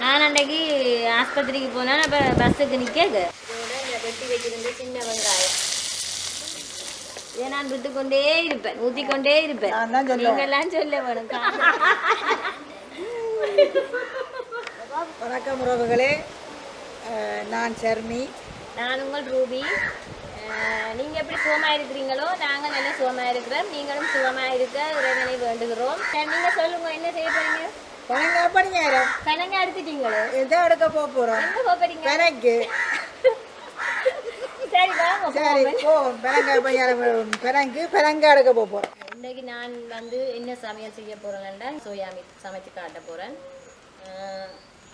நான் அன்றைக்கு ஆஸ்பத்திரிக்கு போனேன் அப்போ பஸ்ஸுக்கு நிற்க வெட்டி வைக்கிறது சின்ன வெங்காயம். இதை நான் விட்டு கொண்டே இருப்பேன். ஊற்றி கொண்டே இருப்பேன். நீங்கெல்லாம் சொல்ல வேணும் வணக்கம் உறவுகளே. நான் ஷர்மி. நான் உங்கள் ரூபி. அஹ், நீங்க எப்படி சுகமா இருக்கிறீங்களோ நாங்க நல்ல சுகமா இருக்கிறோம். நீங்களும் சுகமா இருக்க இறைவனை வேண்டுகிறோம். சரி, நீங்க சொல்லுங்க என்ன செய்ய போறீங்க? பணங்க பணியாரம் கணங்க எடுத்துட்டீங்களோ? எதை எடுக்க போக போகிறோம் எங்க போக போறீங்க? சரி வாங்க சரி. போ பெனங்க பணியாரம் பெனங்கு பெனங்க எடுக்க போக போகிறோம் இன்னைக்கு நான் வந்து என்ன சமையல் செய்ய போறேன்னா சோயா சமைச்சு காட்ட போறேன். அஹ்,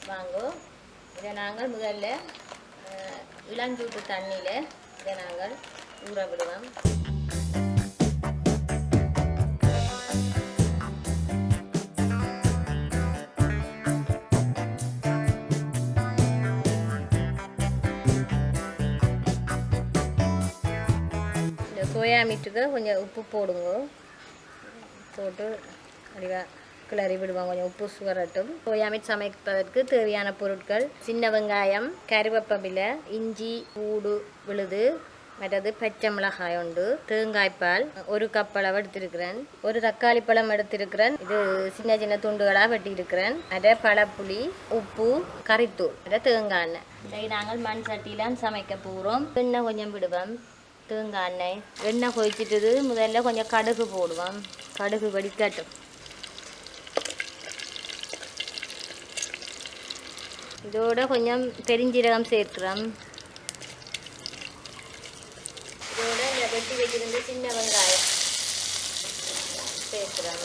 வாங்கோ. இதை நாங்கள் முதல்ல இளஞ்சூட்டு தண்ணியில இதை நாங்கள் ஊற விடுவோம். இந்த சோயா மீட்டுக்கு கொஞ்சம் உப்பு போடுங்க. போட்டு அப்படிவா கிளறி விடுவோம் கொஞ்சம் உப்பு சுகரட்டும். சோயா சமைப்பதற்கு தேவையான பொருட்கள். சின்ன வெங்காயம் கருவேப்பமில இஞ்சி பூடு விழுது மற்றது பச்சை மிளகாய் உண்டு தேங்காய்ப்பால் ஒரு கப் அளவு எடுத்திருக்கிறேன். ஒரு தக்காளி பழம் எடுத்திருக்கிறேன். இது சின்ன சின்ன துண்டுகளாக வெட்டியிருக்கிறேன். அதை பழப்புளி உப்பு கறித்தூள் அதை தேங்காய் எண்ணெய். இதை நாங்கள் மண் சட்டியிலாம் சமைக்க போகிறோம் எண்ணெய் கொஞ்சம் விடுவோம். தேங்காய் எண்ணெய். எண்ணெய் கொதிச்சிட்டது. முதல்ல கொஞ்சம் கடுகு போடுவோம். கடுகு வெடிக்கட்டும். இதோட கொஞ்சம் பெருஞ்சீரகம் சேர்க்கிறோம். இதோட இந்த வெட்டி வச்சிருந்த சின்ன வெங்காயம் சேர்க்கிறோம்.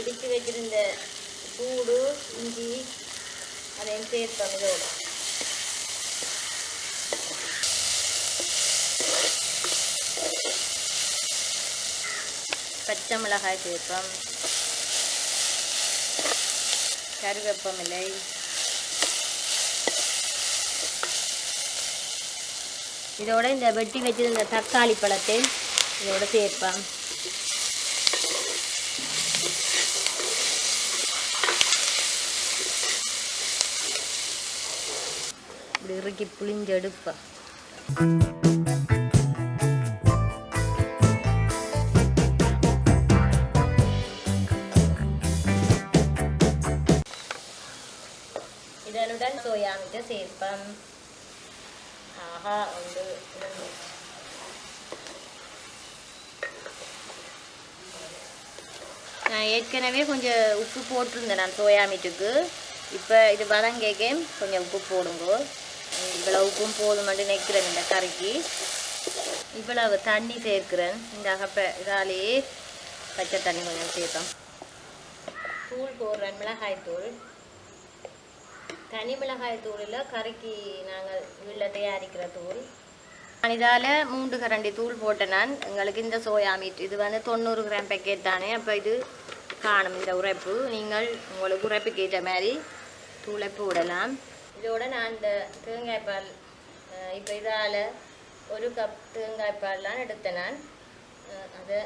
இடித்து வச்சிருந்த பூடு இஞ்சி அதையும் சேர்ப்போம் இதோட. பச்சை மிளகாய் சேர்ப்போம். கருவேப்பமில்லை இதோட இந்த வெட்டி வச்சிருந்த தக்காளி பழத்தை இதோட சேர்ப்போம். இப்படி இறுக்கி புளிஞ்செடுப்பேன் ஏற்கனவே கொஞ்சம் உப்பு போட்டிருந்தேன் நான் சோயா மீட்டுக்கு இப்போ இது வதங்கேக்கே கொஞ்சம் உப்பு போடுங்க. இவ்வளோ உப்பும் போதுமென்று நினைக்கிறேன் இந்த கறிக்கு. இவ்வளவு தண்ணி சேர்க்கிறேன். இந்த அகப்ப இதாலே பச்சை தண்ணி கொஞ்சம் சேர்த்தோம் தூள் போடுறேன் மிளகாய் தூள். தனி மிளகாய் தூளில் கறிக்கு நாங்கள் வீட்டில் தயாரிக்கிற தூள். நான் இதால் மூன்று கரண்டி தூள் போட்டேன் நான். எங்களுக்கு இந்த சோயா மீட் இது வந்து தொண்ணூறு கிராம் பேக்கெட் தானே. அப்போ இது காணும் இந்த உரைப்பு. நீங்கள் உங்களுக்கு உரைப்புக்கு ஏற்ற மாதிரி தூளை போடலாம் இதோட நான் இந்த தேங்காய் பால் இப்போ இதால் ஒரு கப் தேங்காய் பால்லாம் எடுத்தேன் நான் அதை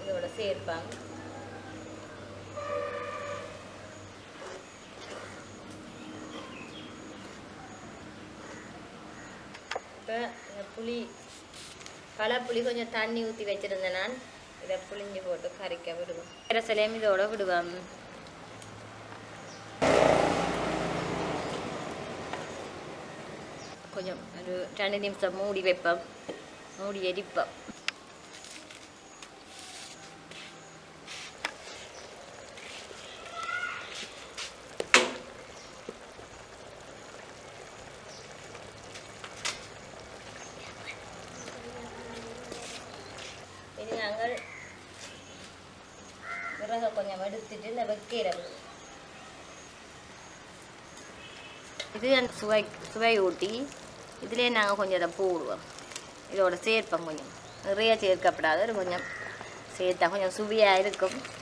இதோட சேர்ப்பேன் இப்போ இந்த புளி பழப்புளி கொஞ்சம் தண்ணி ஊற்றி வச்சுருந்தேன் நான். இதை புளிஞ்சு போட்டு கறிக்க விடுவோம் ரசலையும் இதோட விடுவோம் கொஞ்சம் ஒரு ரெண்டு நிமிஷம் மூடி வைப்போம் மூடி எரிப்போம் இது நாங்கள் விறகை கொஞ்சம் எடுத்துட்டு இந்த வெக்கீரை. இது அந்த சுவை சுவை ஊட்டி. இதுலேயே நாங்கள் கொஞ்சம் இதை போடுவோம். இதோட சேர்ப்போம் கொஞ்சம். நிறைய சேர்க்கப்படாத. கொஞ்சம் சேர்த்தா கொஞ்சம் சுவையாக இருக்கும்.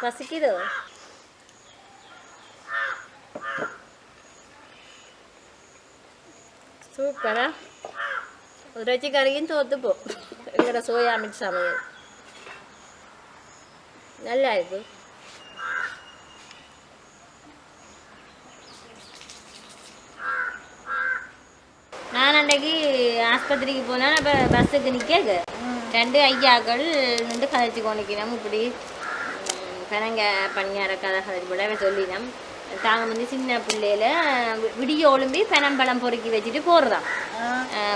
பசிக்குதோ சூப்பரா இறைச்சி கறியும் தோத்து போ எங்களோட சோயா மிட் சமையல் நல்லா இருக்கு நான் அன்றைக்கு ஆஸ்பத்திரிக்கு போனேன் அப்போ பஸ்ஸுக்கு நிற்க ரெண்டு ஐயாக்கள் நின்று கதைச்சு கொண்டிருக்கிறோம் இப்படி ம், பனங்க பணியார கதை கதைச்சு போட சொல்லினோம் தாங்க வந்து சின்ன பிள்ளையில விடிய ஒழும்பி பனம்பழம் பொறுக்கி வச்சுட்டு போகிறதாம்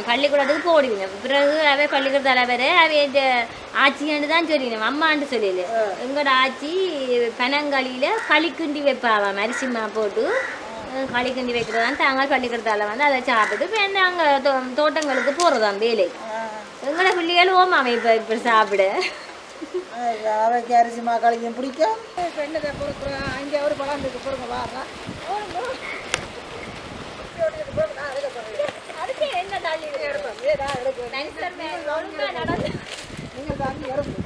பள்ளிக்கூடத்துக்கு போடுவீங்க. பிறகு அவை பள்ளிக்கூட தலைவர் அவைய ஆச்சியாண்டு தான் சொல்லினோம் அம்மாண்டு சொல்லல. எங்களோட ஆச்சி பனங்களியில களி கிண்டி வைப்பாவாம் அரிசிமா போட்டு அஹ், களி கிண்டி வைக்கிறதான் தாங்க பள்ளிக்கூடத்தால வந்து அதை சாப்பிட்டு இப்போ நாங்கள் தோ தோட்டங்களுக்கு போகிறதாம் வேலை. எங்களோட பிள்ளைகள் ஓமாவை இப்போ இப்போ சாப்பிட. அவைக்கு அரிசி மாக்காளியும் பிடிக்கும் பெண்ணுக்கு பொறுக்கிறோம் அங்கே ஒரு பழந்துக்கு பொறுங்க நடந்து நீங்கள் இறங்கு.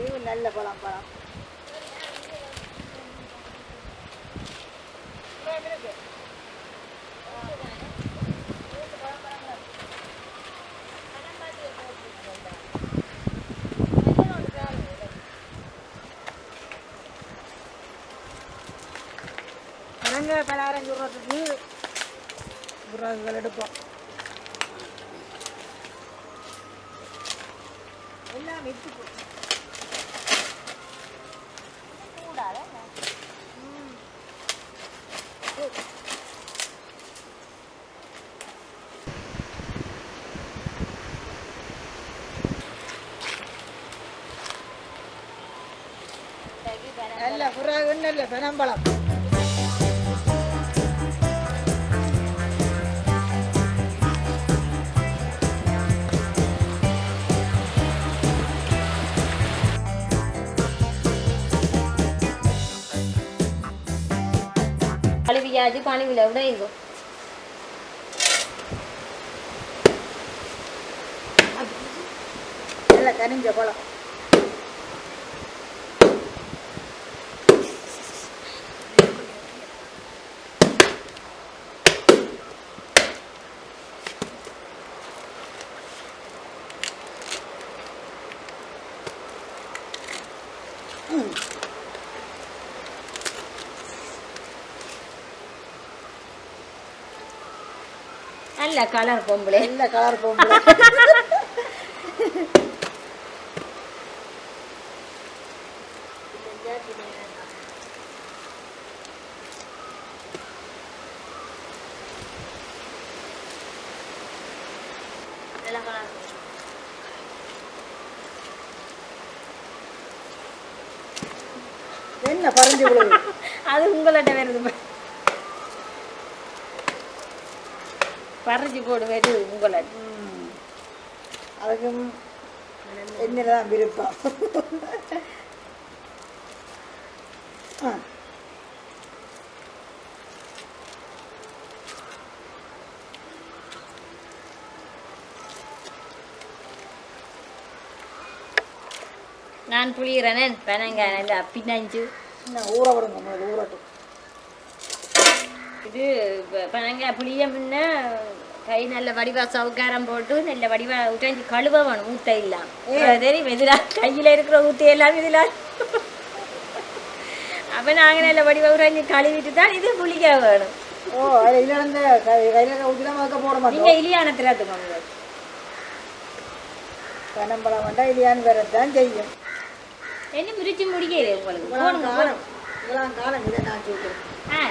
இது நல்ல பழம் பழம். புறாக்குகள் எடுப்போம். எல்லாம் விட்டு போச்சு நல்ல புறாகு நல்ல பெனம்பழம். கழுவியாச்சு பணிவில் விட இருக்கும் நல்ல கனிஞ்ச பழம் நல்ல கலர் பொம்பளை. நல்ல கலர் பொம்பளை என்ன பறிஞ்சு அது உங்கள்கிட்ட வருது பறிச்சு போடு வருது உங்களை. அதுக்கும் என்னில் தான் விருப்பம். ஆ. நான் புளிகிறேனே பெனங்க நல்லா பின்னஞ்சு ஊற விடுங்க ஊறட்டும். இது ப- பெனங்க புளிய முன்ன கை நல்ல வடிவா சவுக்காரம் போட்டு நல்ல வடிவா உடைஞ்சி கழுவ வேணும் ஊத்த இல்லாம் தெரியும் இதில் கையில் இருக்கிற ஊத்தி எல்லாம் இதில். அப்போ நாங்கள் நல்ல வடிவா உடைஞ்சி கழுவிட்டு தான் இது புளிக்க வேணும். ஓ அதில் இழந்த கையில் மக்க போட மாட்டோம். நீங்கள் இலியானத்தில் எடுத்துக்கோங்க கனம்பழம் வேண்டாம் இல்லையான்னு வரத்தான் செய்யும். என்ன முடிக்கிறது உங்களுக்கு? இதெல்லாம் போடுங்க, காலம் இதெல்லாம் காலம் இதை நான் சொல்கிறேன் ஆ.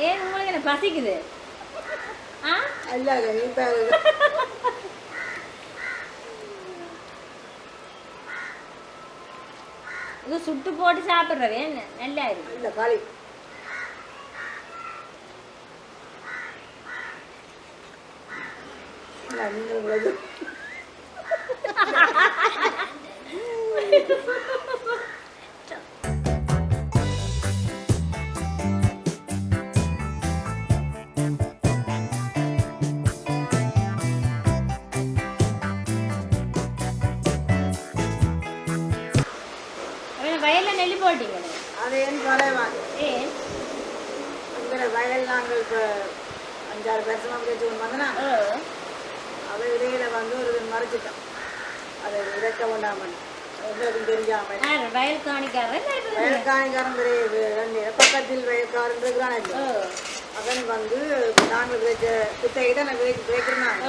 ஏன் உங்களுக்கு என்ன பசிக்குது? ஆ? அல்ல இப்போ இது சுட்டு போட்டு சாப்பிட்றது என்ன? நல்லா இருக்கு. இல்லை காளி. இல்லை நாங்கள் இப்போ அஞ்சாறு வருஷமாக விதைச்சு கொண்டு வந்தனா ஓ அதை இடையில வந்து ஒரு மறைச்சிட்டோம் அதை விதைக்க வேண்டாமல் எங்களுக்கு தெரியாமல் யார் வயல் காணிக்காரன் வயல்காரன் பெரிய பக்கத்தில் வயல்காரன் இருக்கிறான் அவன் வந்து நாங்கள் விதைச்ச நான் விதை விதைக்கிறேன்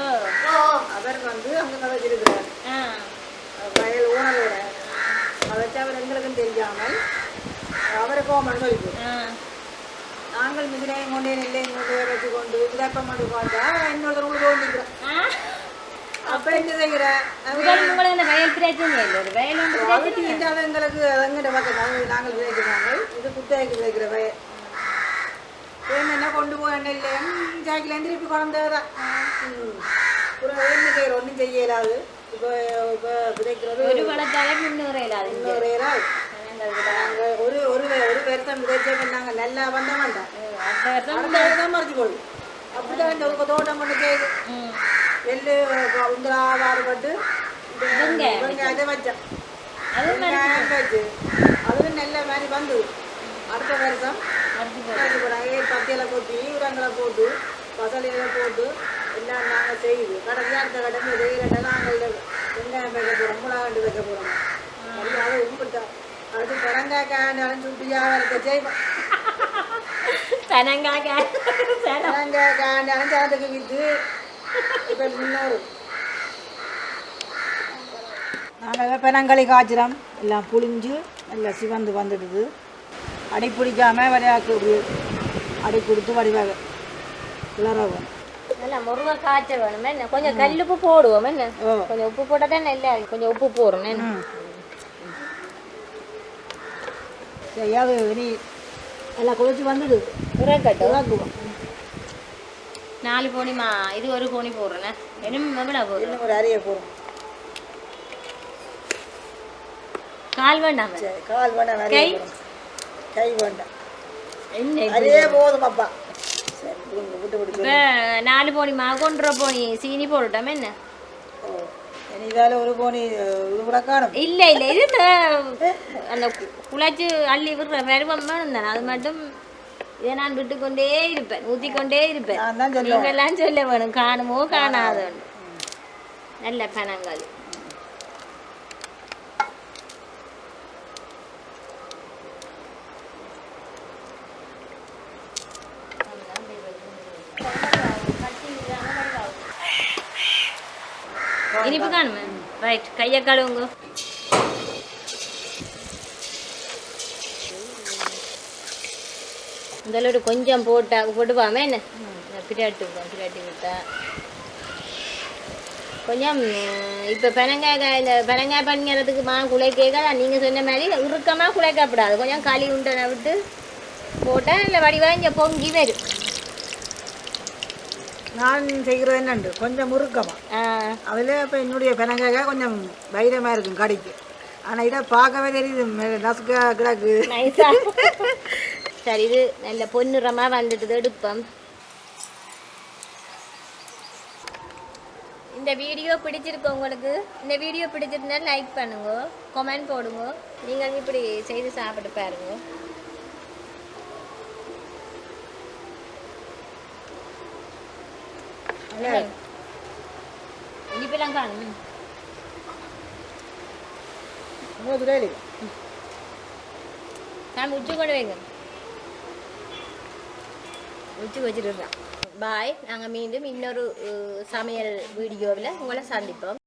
ஓ அவர் வந்து அங்கே விதைச்சிருக்கிறார். வயல் ஓனரோட. விதைச்சு அவர் எங்களுக்கும் தெரியாமல் அவரை கோமன் சொல்லிட்டு ஆ. நாங்கள் மிதிலையும் கொண்டே நெல்லையும் கொண்டு வச்சு கொண்டு விதப்பம் பார்த்தா இன்னொருத்தர் உங்களுக்கு தோண்டிக்கிறோம் ஆ? அப்போ என்ன செய்கிற? வயல் பிரச்சனை இல்லை வயல் தீண்டாத எங்களுக்கு எங்கிட்ட பக்கம் நாங்கள் நாங்கள் விதைக்கிறாங்க இது குத்தகைக்கு விதைக்கிற வயல் என்ன கொண்டு போய் நெல்லையும் ஜாக்கில திருப்பி குழந்தைதான் அப்புறம் என்ன செய்கிற ஒன்றும் செய்ய இயலாது இப்போ இப்போ விதைக்கிறது ஒரு வளர்த்தாலே முன்னூறு இல்லாது இன்னொரு இயலாது நாங்கள் ஒரு ஒரு ஒரு வருஷம் விதைச்சே நாங்கள் நல்லா வந்த வேண்டாம் அடுத்த வருஷம் அடுத்த வருஷம் மறைச்சு போடுது அப்படிதான் இந்த தோட்டம் கொண்டு ம். நெல் உந்திரா வாறுபட்டு வச்சேன் அது வச்சு. அதுவும் நல்ல மாதிரி வந்து அடுத்த வருஷம் போடாங்க பத்தியில் உரங்களை போட்டு பசலையில போட்டு எல்லாம் நாங்கள் செய்யுது கடைசி அடுத்த கடமை செய்கிறத நாங்கள் வெங்காயம் வைக்க போகிறோம் மிளகாண்டு வைக்க போகிறோம் அது அதை உப்பிட்டோம் அடுத்து பிறங்காய் காண்டாலும் சுட்டி வியாபாரத்தை செய்வோம் தனங்காக பிறங்காய் காண்டாலும் சாதத்துக்கு விற்று இப்போ முன்னூறு. நாங்கள் பெனங்களி காய்ச்சிறோம். எல்லாம் புளிஞ்சு நல்லா சிவந்து வந்துடுது. அடி பிடிக்காம வரையாக்கு அடி கொடுத்து வடிவாக. கிளறவும் நல்லா முருங்கை காய்ச்ச வேணும் என்ன? கொஞ்சம் கல்லுப்பு போடுவோம் என்ன? கொஞ்சம் உப்பு போட்டால் தான் நல்லா கொஞ்சம் உப்பு போடுறோம் என்ன? உரக்கட்டும் இதாக்குவோம் நாலு கோணிமா இது ஒரு கோணி எவ்வளோ போடுறோம் இன்னும் ஒரு அரிய போகிறோம் கால் வேண்டாம். கால் வேண்டாம் கை? போடுறோம். கை வேண்டாம். என்ன போதும் அப்பா. நாலு போனிமா கொண்டுற போனி சீனி போட்டுட்டோம் என்ன? இதால ஒரு போனி இது கூட காணும் இல்லை இல்லை இது அந்த குழச்சி அள்ளி விடுற வேணும் தானே அது மட்டும் இதை நான் இருப்பேன் ஊற்றிக்கொண்டே இருப்பேன் நான் தான் சொல்லுவேன் நீங்கெல்லாம் சொல்ல வேணும் காணுமோ காணாதோன்னு நல்ல பணங்கள் இனிப்பு காணுமே ரைட் கையை கழுவுங்க இதோட கொஞ்சம் போட்டா போட்டுப்பாமே என்ன பிராட்டி விடுவோம் பிராட்டி விட்டா கொஞ்சம் இப்போ பெனங்காய் இந்த பெனங்காய் பண்ணிக்கிறதுக்கு மா குலைக்கேக்கா நீங்கள் சொன்ன மாதிரி இறுக்கமாக குலைக்கப்படாது கொஞ்சம் களி உண்டனை விட்டு போட்டால் இல்லை வடிவாக இங்கே பொங்கி வரும் நான் செய்கிறது என்னண்டு கொஞ்சம் முறுக்கமா? ஆ. அதில் இப்போ என்னுடைய பெனங்காக கொஞ்சம் தைரியமாக இருக்கும் கடைக்கு. ஆனால் இதை பார்க்கவே தெரியுது. நசுக்கா கிடக்கு. சரி இது நல்ல பொன்னிறமாக வந்துட்டுது. எடுப்போம். இந்த வீடியோ பிடிச்சிருக்கு உங்களுக்கு? இந்த வீடியோ பிடிச்சிருந்தா லைக் பண்ணுங்க. கமெண்ட் போடுங்க. நீங்கள் இப்படி செய்து சாப்பிட்டு பாருங்க. இனிப்பெல்லாம் காணும் மூணு ரேலி நான் உச்சி கொண்டு வைங்க உச்சி வச்சுருக்கேன் பாய் நாங்கள் மீண்டும் இன்னொரு சமையல் வீடியோவில் உங்களை சந்திப்போம்